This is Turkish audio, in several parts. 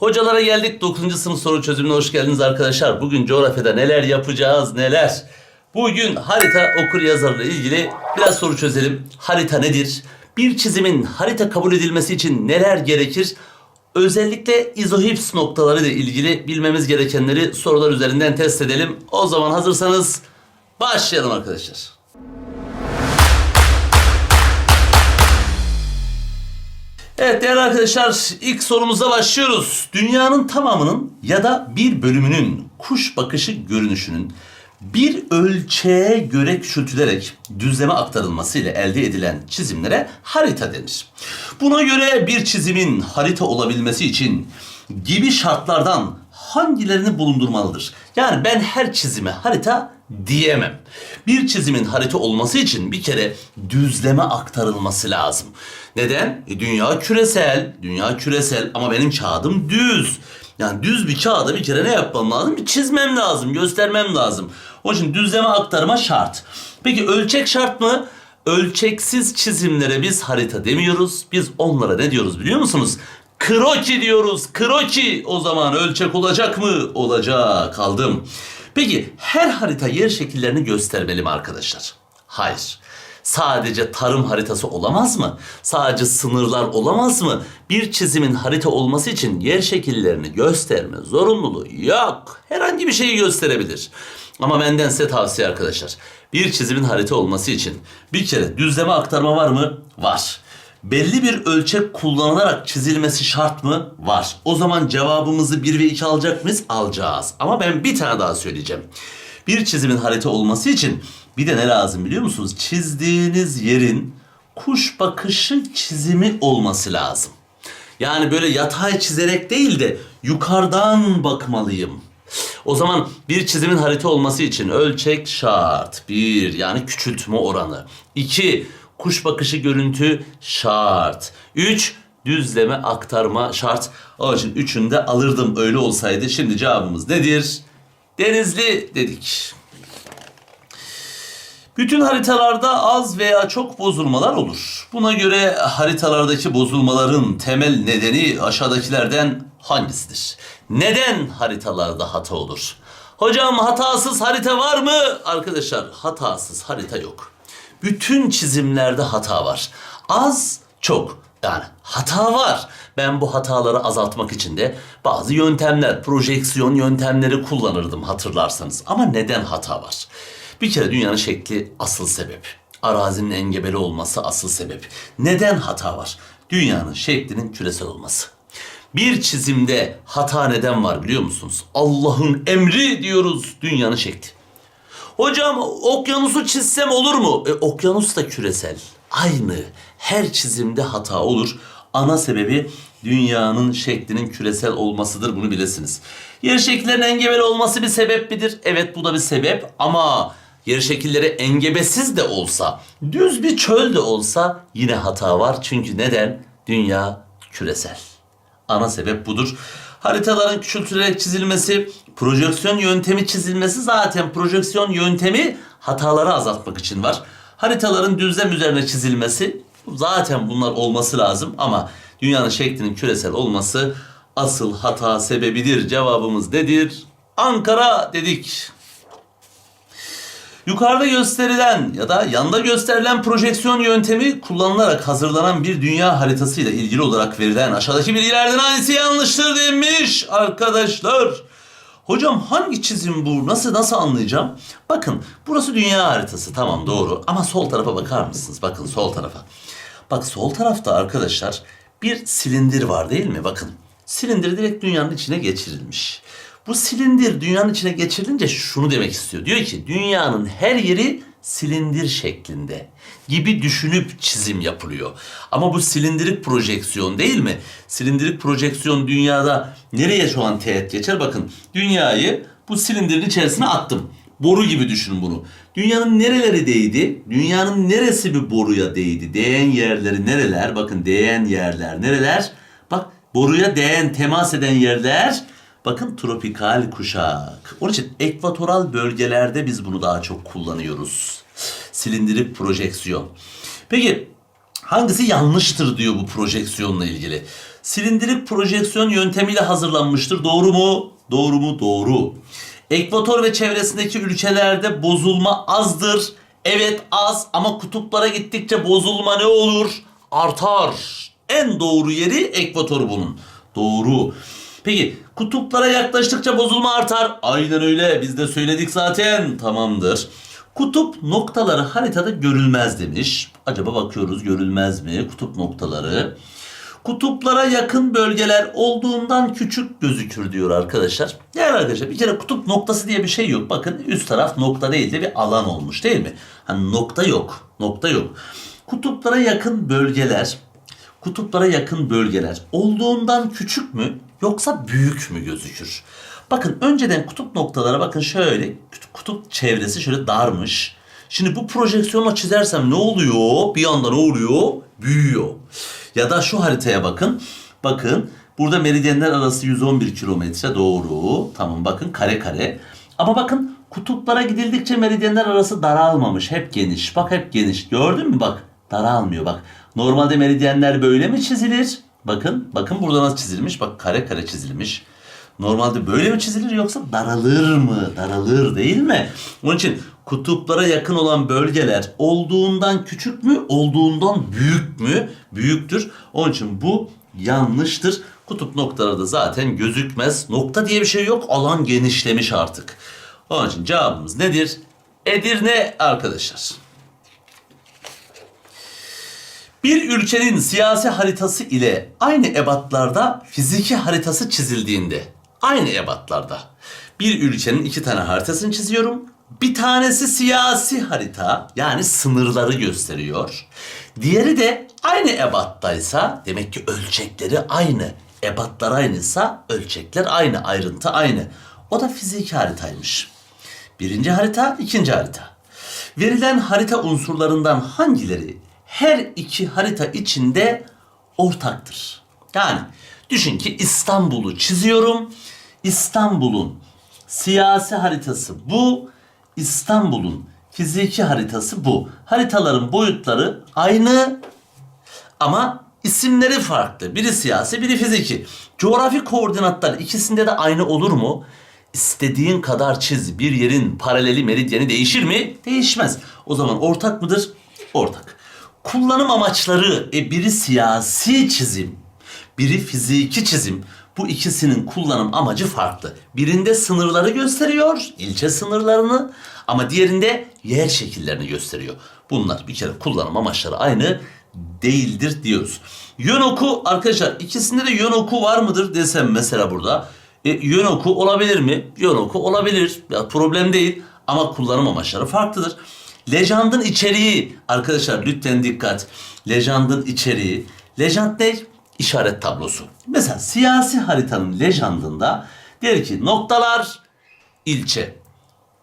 Hocalara geldik. 9. sınıf soru çözümüne hoş geldiniz arkadaşlar. Bugün coğrafyada neler yapacağız neler. Bugün harita okur yazarla ilgili biraz soru çözelim. Harita nedir? Bir çizimin harita kabul edilmesi için neler gerekir? Özellikle izohips noktaları ile ilgili bilmemiz gerekenleri sorular üzerinden test edelim. O zaman hazırsanız başlayalım arkadaşlar. Evet değerli arkadaşlar ilk sorumuza başlıyoruz. Dünyanın tamamının ya da bir bölümünün kuş bakışı görünüşünün bir ölçeğe göre küçültülerek düzleme aktarılması ile elde edilen çizimlere harita denir. Buna göre bir çizimin harita olabilmesi için gibi şartlardan hangilerini bulundurmalıdır? Yani ben her çizime harita diyemem. Bir çizimin harita olması için bir kere düzleme aktarılması lazım. Neden? E, dünya küresel, dünya küresel ama benim kağıdım düz. Yani düz bir kağıda bir kere ne yapmam lazım? Bir çizmem lazım, göstermem lazım. Onun için düzleme aktarma şart. Peki ölçek şart mı? Ölçeksiz çizimlere biz harita demiyoruz. Biz onlara ne diyoruz biliyor musunuz? Kroki diyoruz. Kroki. O zaman ölçek olacak mı? Olacak. Kaldım. Peki her harita yer şekillerini göstermeli mi arkadaşlar? Hayır. Sadece tarım haritası olamaz mı? Sadece sınırlar olamaz mı? Bir çizimin harita olması için yer şekillerini gösterme zorunluluğu yok. Herhangi bir şeyi gösterebilir. Ama benden size tavsiye arkadaşlar. Bir çizimin harita olması için bir kere düzleme aktarma var mı? Var. Belli bir ölçek kullanılarak çizilmesi şart mı? Var. O zaman cevabımızı 1 ve 2 alacak mıyız? Alacağız. Ama ben bir tane daha söyleyeceğim. Bir çizimin harita olması için bir de ne lazım biliyor musunuz? Çizdiğiniz yerin kuş bakışı çizimi olması lazım. Yani böyle yatay çizerek değil de yukarıdan bakmalıyım. O zaman bir çizimin harita olması için ölçek şart. Bir yani küçültme oranı. İki kuş bakışı görüntü şart. Üç düzleme aktarma şart. Onun için üçünü de alırdım öyle olsaydı. Şimdi cevabımız nedir? Denizli dedik. Bütün haritalarda az veya çok bozulmalar olur. Buna göre haritalardaki bozulmaların temel nedeni aşağıdakilerden hangisidir? Neden haritalarda hata olur? Hocam hatasız harita var mı? Arkadaşlar hatasız harita yok. Bütün çizimlerde hata var. Az, çok. Yani hata var. Ben bu hataları azaltmak için de bazı yöntemler, projeksiyon yöntemleri kullanırdım hatırlarsanız. Ama neden hata var? Bir kere dünyanın şekli asıl sebep. Arazinin engebeli olması asıl sebep. Neden hata var? Dünyanın şeklinin küresel olması. Bir çizimde hata neden var biliyor musunuz? Allah'ın emri diyoruz dünyanın şekli. Hocam okyanusu çizsem olur mu? E, okyanus da küresel. Aynı. Her çizimde hata olur. Ana sebebi dünyanın şeklinin küresel olmasıdır. Bunu bilesiniz. Yer şekillerinin engebeli olması bir sebep midir? Evet bu da bir sebep ama yer şekilleri engebesiz de olsa, düz bir çöl de olsa yine hata var. Çünkü neden? Dünya küresel. Ana sebep budur. Haritaların küçültülerek çizilmesi, projeksiyon yöntemi çizilmesi zaten projeksiyon yöntemi hataları azaltmak için var. Haritaların düzlem üzerine çizilmesi zaten bunlar olması lazım ama dünyanın şeklinin küresel olması asıl hata sebebidir. Cevabımız nedir? Ankara dedik. Yukarıda gösterilen ya da yanda gösterilen projeksiyon yöntemi kullanılarak hazırlanan bir dünya haritasıyla ilgili olarak verilen aşağıdaki bilgilerden hangisi yanlıştır demiş arkadaşlar. Hocam hangi çizim bu? Nasıl nasıl anlayacağım? Bakın burası dünya haritası tamam doğru ama sol tarafa bakar mısınız? Bakın sol tarafa. Bak sol tarafta arkadaşlar bir silindir var değil mi? Bakın silindir direkt dünyanın içine geçirilmiş. Bu silindir dünyanın içine geçirilince şunu demek istiyor. Diyor ki dünyanın her yeri silindir şeklinde gibi düşünüp çizim yapılıyor. Ama bu silindirik projeksiyon değil mi? Silindirik projeksiyon dünyada nereye şu an teğet geçer? Bakın dünyayı bu silindirin içerisine attım. Boru gibi düşünün bunu. Dünyanın nereleri değdi? Dünyanın neresi bir boruya değdi? Değen yerleri nereler? Bakın değen yerler nereler? Bak boruya değen, temas eden yerler Bakın tropikal kuşak. Onun için ekvatoral bölgelerde biz bunu daha çok kullanıyoruz. Silindirik projeksiyon. Peki hangisi yanlıştır diyor bu projeksiyonla ilgili. silindirik projeksiyon yöntemiyle hazırlanmıştır. Doğru mu? Doğru mu? Doğru. Ekvator ve çevresindeki ülkelerde bozulma azdır. Evet az ama kutuplara gittikçe bozulma ne olur? Artar. En doğru yeri ekvator bunun. Doğru. Peki kutuplara yaklaştıkça bozulma artar. Aynen öyle biz de söyledik zaten. Tamamdır. Kutup noktaları haritada görülmez demiş. Acaba bakıyoruz görülmez mi kutup noktaları? Kutuplara yakın bölgeler olduğundan küçük gözükür diyor arkadaşlar. Yani arkadaşlar bir kere kutup noktası diye bir şey yok. Bakın üst taraf nokta değil de bir alan olmuş değil mi? Hani nokta yok. Nokta yok. Kutuplara yakın bölgeler kutuplara yakın bölgeler olduğundan küçük mü yoksa büyük mü gözükür? Bakın önceden kutup noktalara bakın şöyle kutup çevresi şöyle darmış. Şimdi bu projeksiyonla çizersem ne oluyor? Bir anda ne oluyor? Büyüyor. Ya da şu haritaya bakın. Bakın burada meridyenler arası 111 kilometre doğru. Tamam bakın kare kare. Ama bakın kutuplara gidildikçe meridyenler arası daralmamış. Hep geniş. Bak hep geniş. Gördün mü bak? Daralmıyor bak. Normalde meridyenler böyle mi çizilir? Bakın, bakın burada nasıl çizilmiş? Bak kare kare çizilmiş. Normalde böyle mi çizilir yoksa daralır mı? Daralır değil mi? Onun için kutuplara yakın olan bölgeler olduğundan küçük mü, olduğundan büyük mü? Büyüktür. Onun için bu yanlıştır. Kutup noktaları da zaten gözükmez. Nokta diye bir şey yok. Alan genişlemiş artık. Onun için cevabımız nedir? Edirne arkadaşlar. Bir ülkenin siyasi haritası ile aynı ebatlarda fiziki haritası çizildiğinde, aynı ebatlarda bir ülkenin iki tane haritasını çiziyorum. Bir tanesi siyasi harita yani sınırları gösteriyor. Diğeri de aynı ebattaysa demek ki ölçekleri aynı. Ebatlar aynıysa ölçekler aynı, ayrıntı aynı. O da fiziki haritaymış. Birinci harita, ikinci harita. Verilen harita unsurlarından hangileri her iki harita içinde ortaktır? Yani düşün ki İstanbul'u çiziyorum. İstanbul'un siyasi haritası bu. İstanbul'un fiziki haritası bu. Haritaların boyutları aynı ama isimleri farklı. Biri siyasi, biri fiziki. Coğrafi koordinatlar ikisinde de aynı olur mu? İstediğin kadar çiz. Bir yerin paraleli meridyeni değişir mi? Değişmez. O zaman ortak mıdır? Ortak. Kullanım amaçları e biri siyasi çizim, biri fiziki çizim. Bu ikisinin kullanım amacı farklı. Birinde sınırları gösteriyor, ilçe sınırlarını ama diğerinde yer şekillerini gösteriyor. Bunlar bir kere kullanım amaçları aynı değildir diyoruz. Yön oku arkadaşlar ikisinde de yön oku var mıdır desem mesela burada. E, yön oku olabilir mi? Yön oku olabilir. Ya, problem değil ama kullanım amaçları farklıdır. Lejandın içeriği arkadaşlar lütfen dikkat. Lejandın içeriği. Lejand ne? İşaret tablosu. Mesela siyasi haritanın lejandında der ki noktalar ilçe.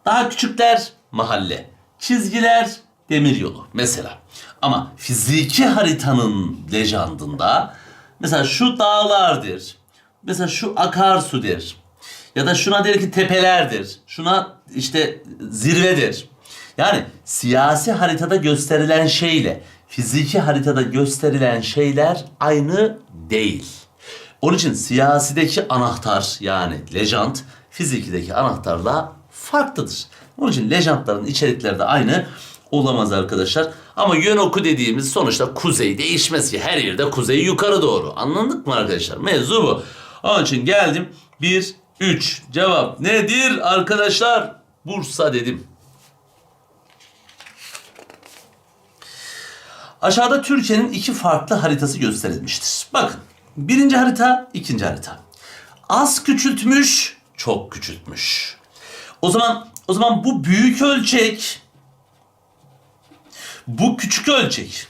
Daha küçükler mahalle. Çizgiler demiryolu mesela. Ama fiziki haritanın lejandında mesela şu dağlardır. Mesela şu akarsudir. Ya da şuna der ki tepelerdir. Şuna işte zirvedir. Yani siyasi haritada gösterilen şeyle fiziki haritada gösterilen şeyler aynı değil. Onun için siyasideki anahtar yani lejant fizikideki anahtarla farklıdır. Onun için lejantların içerikleri de aynı olamaz arkadaşlar. Ama yön oku dediğimiz sonuçta kuzey değişmez ki. Her yerde kuzey yukarı doğru. Anladık mı arkadaşlar? Mevzu bu. Onun için geldim. 1, 3. Cevap nedir arkadaşlar? Bursa dedim. Aşağıda Türkiye'nin iki farklı haritası gösterilmiştir. Bakın birinci harita, ikinci harita. Az küçültmüş, çok küçültmüş. O zaman o zaman bu büyük ölçek, bu küçük ölçek.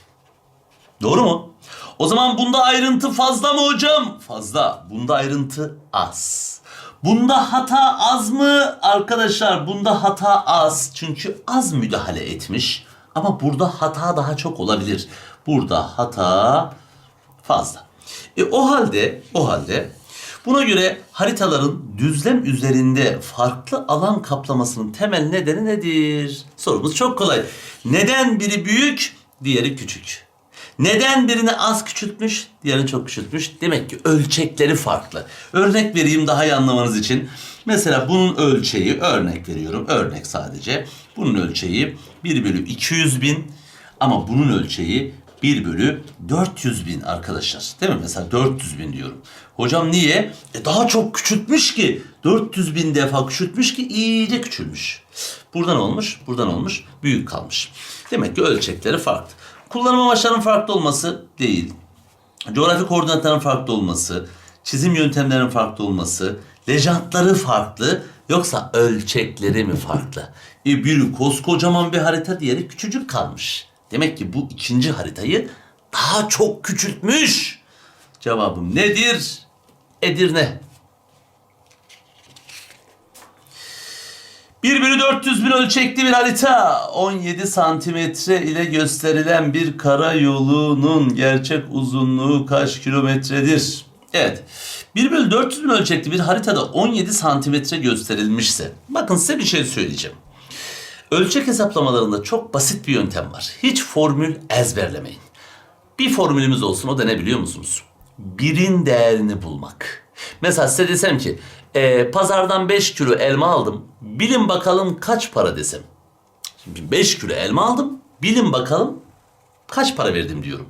Doğru mu? O zaman bunda ayrıntı fazla mı hocam? Fazla. Bunda ayrıntı az. Bunda hata az mı? Arkadaşlar bunda hata az. Çünkü az müdahale etmiş. Ama burada hata daha çok olabilir. Burada hata fazla. E o halde, o halde buna göre haritaların düzlem üzerinde farklı alan kaplamasının temel nedeni nedir? Sorumuz çok kolay. Neden biri büyük, diğeri küçük? Neden birini az küçültmüş, diğerini çok küçültmüş? Demek ki ölçekleri farklı. Örnek vereyim daha iyi anlamanız için. Mesela bunun ölçeği, örnek veriyorum, örnek sadece. Bunun ölçeği 1 bölü 200 bin ama bunun ölçeği 1 bölü 400 bin arkadaşlar. Değil mi? Mesela 400 bin diyorum. Hocam niye? E daha çok küçültmüş ki. 400 bin defa küçültmüş ki iyice küçülmüş. Buradan olmuş, buradan olmuş, büyük kalmış. Demek ki ölçekleri farklı. Kullanım amaçlarının farklı olması değil. Coğrafi koordinatların farklı olması, çizim yöntemlerinin farklı olması, lejantları farklı yoksa ölçekleri mi farklı? E biri koskocaman bir harita diğeri küçücük kalmış. Demek ki bu ikinci haritayı daha çok küçültmüş. Cevabım nedir? Edirne. 1 bölü 400 bin ölçekli bir harita. 17 santimetre ile gösterilen bir karayolunun gerçek uzunluğu kaç kilometredir? Evet. 1 bölü 400 bin ölçekli bir haritada 17 santimetre gösterilmişse. Bakın size bir şey söyleyeceğim. Ölçek hesaplamalarında çok basit bir yöntem var. Hiç formül ezberlemeyin. Bir formülümüz olsun o da ne biliyor musunuz? Birin değerini bulmak. Mesela size desem ki e, pazardan 5 kilo elma aldım. Bilin bakalım kaç para desem. Şimdi 5 kilo elma aldım. Bilin bakalım kaç para verdim diyorum.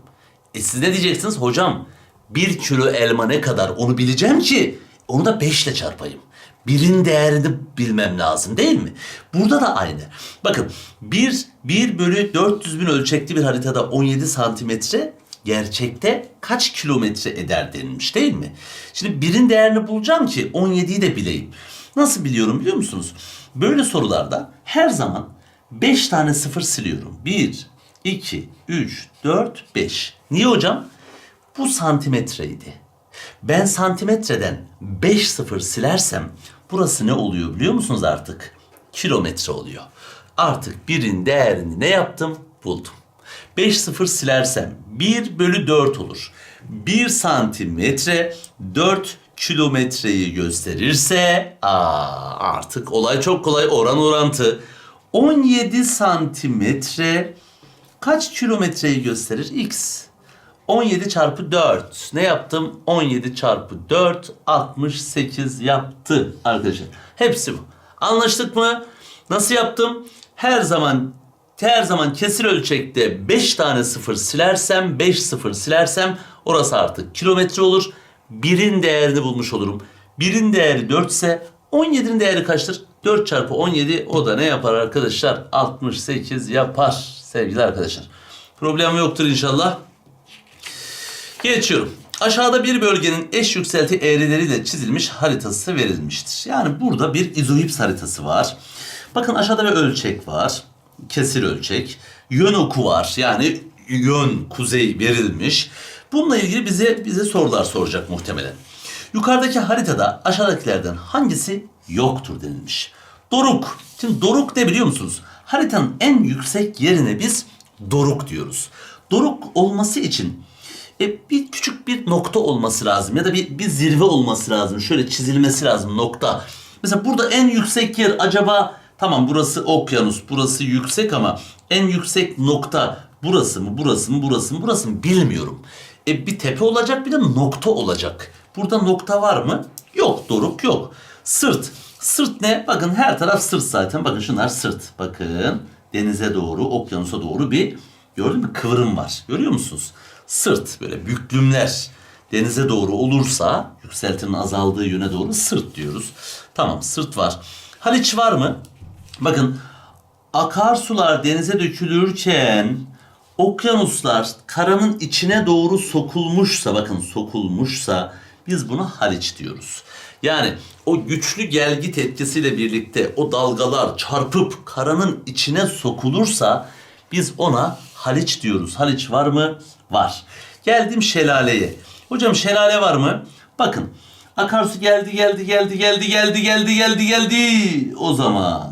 E siz ne diyeceksiniz? Hocam 1 kilo elma ne kadar onu bileceğim ki onu da 5 ile çarpayım. Birin değerini bilmem lazım değil mi? Burada da aynı. Bakın 1, 1 bölü 400 bin ölçekli bir haritada 17 santimetre gerçekte kaç kilometre eder denilmiş değil mi? Şimdi birin değerini bulacağım ki 17'yi de bileyim. Nasıl biliyorum biliyor musunuz? Böyle sorularda her zaman 5 tane sıfır siliyorum. 1, 2, 3, 4, 5. Niye hocam? Bu santimetreydi. Ben santimetreden 5 sıfır silersem burası ne oluyor biliyor musunuz artık? Kilometre oluyor. Artık birin değerini ne yaptım? Buldum. 5 sıfır silersem 1 bölü 4 olur. 1 santimetre 4 kilometreyi gösterirse aa, artık olay çok kolay oran orantı. 17 santimetre kaç kilometreyi gösterir? X. 17 çarpı 4. Ne yaptım? 17 çarpı 4 68 yaptı arkadaşlar. Hepsi bu. Anlaştık mı? Nasıl yaptım? Her zaman her zaman kesir ölçekte 5 tane sıfır silersem 5 sıfır silersem orası artık kilometre olur. Birin değerini bulmuş olurum. Birin değeri 4 ise 17'nin değeri kaçtır? 4 çarpı 17 o da ne yapar arkadaşlar? 68 yapar sevgili arkadaşlar. Problem yoktur inşallah. Geçiyorum. Aşağıda bir bölgenin eş yükselti eğrileriyle çizilmiş haritası verilmiştir. Yani burada bir izohips haritası var. Bakın aşağıda bir ölçek var. Kesir ölçek. Yön oku var. Yani yön kuzey verilmiş. Bununla ilgili bize bize sorular soracak muhtemelen. Yukarıdaki haritada aşağıdakilerden hangisi yoktur denilmiş. Doruk. Şimdi doruk ne biliyor musunuz? Haritanın en yüksek yerine biz doruk diyoruz. Doruk olması için e, bir küçük bir nokta olması lazım ya da bir, bir zirve olması lazım. Şöyle çizilmesi lazım nokta. Mesela burada en yüksek yer acaba tamam burası okyanus burası yüksek ama en yüksek nokta burası mı burası mı burası mı burası mı bilmiyorum. E, bir tepe olacak bir de nokta olacak. Burada nokta var mı? Yok doruk yok. Sırt. Sırt ne? Bakın her taraf sırt zaten. Bakın şunlar sırt. Bakın denize doğru, okyanusa doğru bir gördün mü kıvrım var. Görüyor musunuz? Sırt böyle büklümler denize doğru olursa yükseltinin azaldığı yöne doğru sırt diyoruz. Tamam sırt var. Haliç var mı? Bakın akarsular denize dökülürken okyanuslar karanın içine doğru sokulmuşsa bakın sokulmuşsa biz buna haliç diyoruz. Yani o güçlü gelgit etkisiyle birlikte o dalgalar çarpıp karanın içine sokulursa biz ona haliç diyoruz. Haliç var mı? Var. Geldim şelaleye. Hocam şelale var mı? Bakın akarsu geldi geldi geldi geldi geldi geldi geldi geldi. O zaman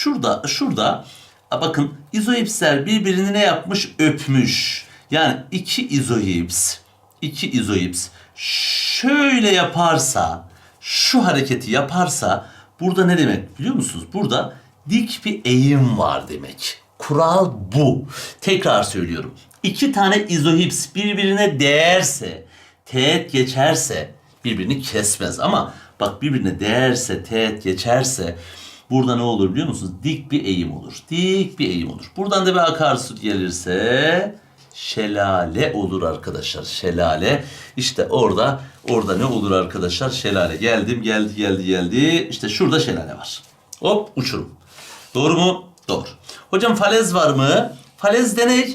şurada şurada bakın izoipsler birbirini ne yapmış? Öpmüş. Yani iki izoips iki izoips şöyle yaparsa şu hareketi yaparsa burada ne demek biliyor musunuz? Burada dik bir eğim var demek. Kural bu. Tekrar söylüyorum. iki tane izohips birbirine değerse, teğet geçerse birbirini kesmez ama bak birbirine değerse, teğet geçerse burada ne olur biliyor musunuz? Dik bir eğim olur. Dik bir eğim olur. Buradan da bir akarsu gelirse şelale olur arkadaşlar. Şelale. İşte orada orada ne olur arkadaşlar? Şelale. Geldim, geldi, geldi, geldi. İşte şurada şelale var. Hop uçurum. Doğru mu? Doğru. Hocam falez var mı? Falez de ne?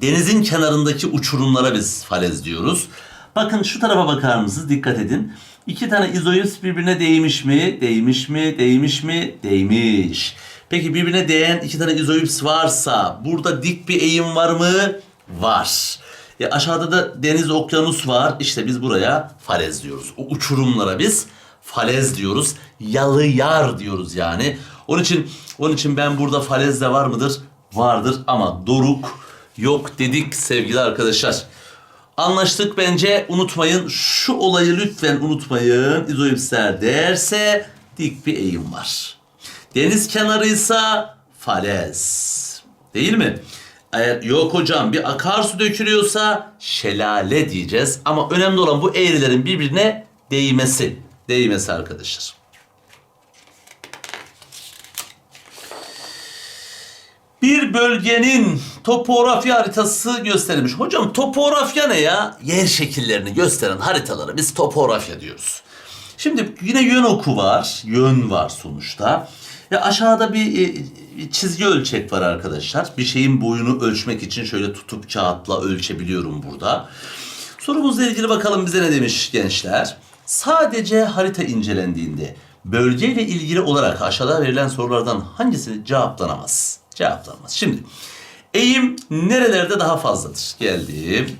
Denizin kenarındaki uçurumlara biz falez diyoruz. Bakın şu tarafa bakar mısınız? Dikkat edin. İki tane izoips birbirine değmiş mi? Değmiş mi? Değmiş mi? Değmiş. Peki birbirine değen iki tane izoips varsa burada dik bir eğim var mı? Var. E aşağıda da deniz okyanus var. İşte biz buraya falez diyoruz. O uçurumlara biz falez diyoruz. Yalıyar diyoruz yani. Onun için onun için ben burada falez de var mıdır? Vardır ama doruk yok dedik sevgili arkadaşlar. Anlaştık bence unutmayın şu olayı lütfen unutmayın. İzoipsler derse dik bir eğim var. Deniz kenarıysa falez. Değil mi? Eğer yok hocam bir akarsu dökülüyorsa şelale diyeceğiz. Ama önemli olan bu eğrilerin birbirine değmesi. Değmesi arkadaşlar. Bir bölgenin topografya haritası gösterilmiş. Hocam topografya ne ya? Yer şekillerini gösteren haritalara biz topografya diyoruz. Şimdi yine yön oku var. Yön var sonuçta. Ve aşağıda bir e, çizgi ölçek var arkadaşlar. Bir şeyin boyunu ölçmek için şöyle tutup kağıtla ölçebiliyorum burada. Sorumuzla ilgili bakalım bize ne demiş gençler. Sadece harita incelendiğinde bölgeyle ilgili olarak aşağıda verilen sorulardan hangisi cevaplanamaz? Cevaplanmaz. Şimdi eğim nerelerde daha fazladır? Geldim.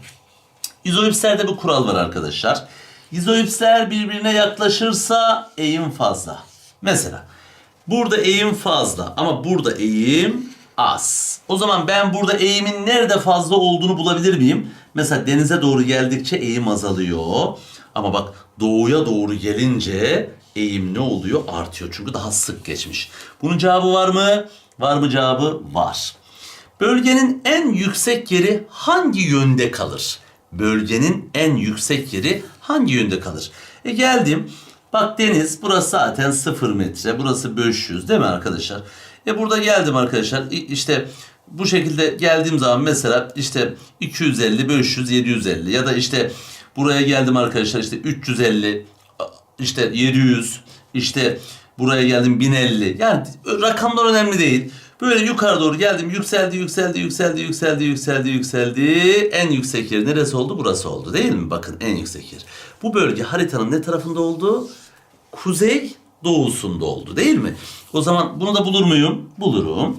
İzoipslerde bu kural var arkadaşlar. İzoipsler birbirine yaklaşırsa eğim fazla. Mesela burada eğim fazla ama burada eğim az. O zaman ben burada eğimin nerede fazla olduğunu bulabilir miyim? Mesela denize doğru geldikçe eğim azalıyor. Ama bak doğuya doğru gelince eğim ne oluyor? Artıyor. Çünkü daha sık geçmiş. Bunun cevabı var mı? Var mı cevabı? Var. Bölgenin en yüksek yeri hangi yönde kalır? Bölgenin en yüksek yeri hangi yönde kalır? E geldim. Bak deniz burası zaten 0 metre. Burası 500 değil mi arkadaşlar? E burada geldim arkadaşlar. İşte bu şekilde geldiğim zaman mesela işte 250, 500, 750 ya da işte buraya geldim arkadaşlar işte 350, işte 700, işte buraya geldim 1050. Yani rakamlar önemli değil. Böyle yukarı doğru geldim. Yükseldi, yükseldi, yükseldi, yükseldi, yükseldi, yükseldi. En yüksek yer neresi oldu? Burası oldu değil mi? Bakın en yüksek yer. Bu bölge haritanın ne tarafında oldu? Kuzey doğusunda oldu değil mi? O zaman bunu da bulur muyum? Bulurum.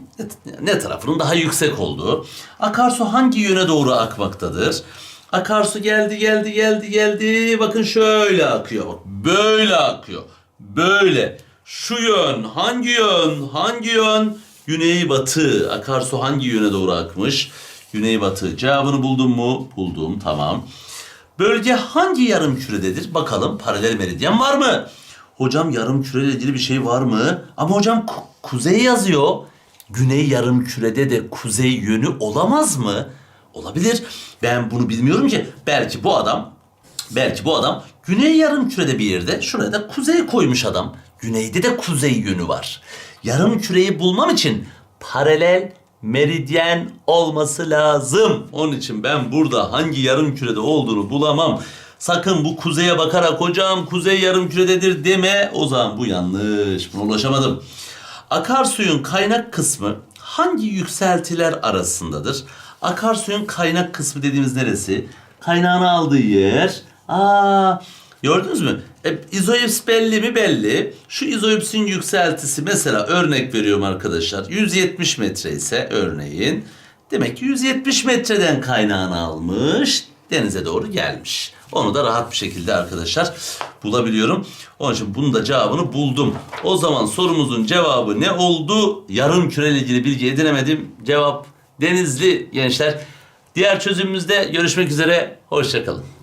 Ne, tarafının daha yüksek olduğu. Akarsu hangi yöne doğru akmaktadır? Akarsu geldi, geldi, geldi, geldi. Bakın şöyle akıyor. Bak böyle akıyor. Böyle. Şu yön. Hangi yön? Hangi yön? Güneybatı. Akarsu hangi yöne doğru akmış? Güneybatı. Cevabını buldum mu? Buldum. Tamam. Bölge hangi yarım kürededir? Bakalım paralel meridyen var mı? Hocam yarım küreyle ilgili bir şey var mı? Ama hocam ku- kuzey yazıyor. Güney yarım kürede de kuzey yönü olamaz mı? Olabilir. Ben bunu bilmiyorum ki. Belki bu adam Belki bu adam güney yarım kürede bir yerde şuraya da kuzey koymuş adam. Güneyde de kuzey yönü var. Yarım küreyi bulmam için paralel meridyen olması lazım. Onun için ben burada hangi yarım kürede olduğunu bulamam. Sakın bu kuzeye bakarak hocam kuzey yarım kürededir deme. O zaman bu yanlış. Buna ulaşamadım. Akarsuyun kaynak kısmı hangi yükseltiler arasındadır? Akarsuyun kaynak kısmı dediğimiz neresi? Kaynağını aldığı yer. Aa, gördünüz mü? E, izoips belli mi belli. Şu izoipsin yükseltisi mesela örnek veriyorum arkadaşlar. 170 metre ise örneğin. Demek ki 170 metreden kaynağını almış. Denize doğru gelmiş. Onu da rahat bir şekilde arkadaşlar bulabiliyorum. Onun için bunun da cevabını buldum. O zaman sorumuzun cevabı ne oldu? Yarım küre ile ilgili bilgi edinemedim. Cevap Denizli gençler. Diğer çözümümüzde görüşmek üzere. Hoşçakalın.